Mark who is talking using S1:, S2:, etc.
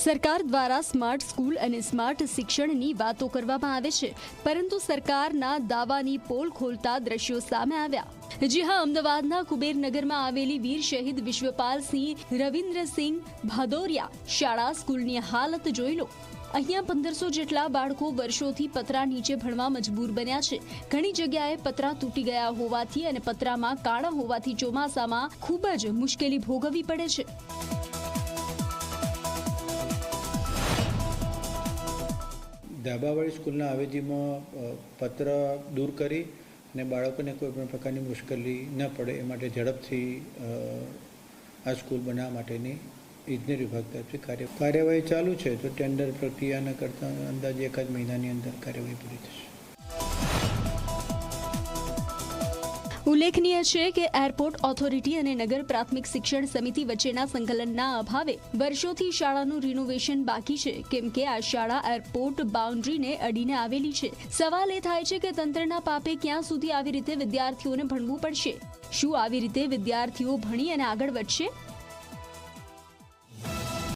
S1: સરકાર દ્વારા smart school અને સ્માર્ટ શિક્ષણની વાતો કરવામાં આવે છે. પરંતુ સરકારના દાવાની પોલ ખોલતા દ્રશ્યો સામે આવ્યા. જી હા, અમદાવાદના કુબેરનગરમાં આવેલી વીર શહીદ વિશ્વપાલસિંહ રવિન્દ્રસિંહ ભાદોરિયા શાળા સ્કૂલની હાલત જોઈ લો. અહીંયા પંદરસો જેટલા બાળકો વર્ષોથી પતરા નીચે ભણવા મજબૂર બન્યા છે. ઘણી જગ્યાએ પતરા તૂટી ગયા હોવાથી અને પતરામાં કાણા હોવાથી ચોમાસામાં ખૂબ જ મુશ્કેલી ભોગવવી પડે છે.
S2: ધાબાવાળી સ્કૂલના અવેજીમાં પત્ર દૂર કરી અને બાળકોને કોઈ પણ પ્રકારની મુશ્કેલી ન પડે એ માટે ઝડપથી આ સ્કૂલ બનાવવા માટેની ઇજનેર વિભાગ તરફથી કાર્ય, કાર્યવાહી ચાલુ છે. તો ટેન્ડર પ્રક્રિયાના કરતાં અંદાજે એકાદ મહિનાની અંદર કાર્યવાહી પૂરી થશે.
S1: ઉલ્લેખનીય છે કે એરપોર્ટ ઓથોરિટી અને નગર પ્રાથમિક શિક્ષણ સમિતિ વચ્ચેના સંકલનના અભાવે વર્ષોથી શાળાનું રિનોવેશન બાકી છે. કેમ કે આ શાળા એરપોર્ટ બાઉન્ડ્રીને અડીને આવેલી છે. સવાલ એ થાય છે કે તંત્રના પાપે ક્યાં સુધી આવી રીતે વિદ્યાર્થીઓને ભણવું પડશે? શું આવી રીતે વિદ્યાર્થીઓ ભણી અને આગળ વધશે?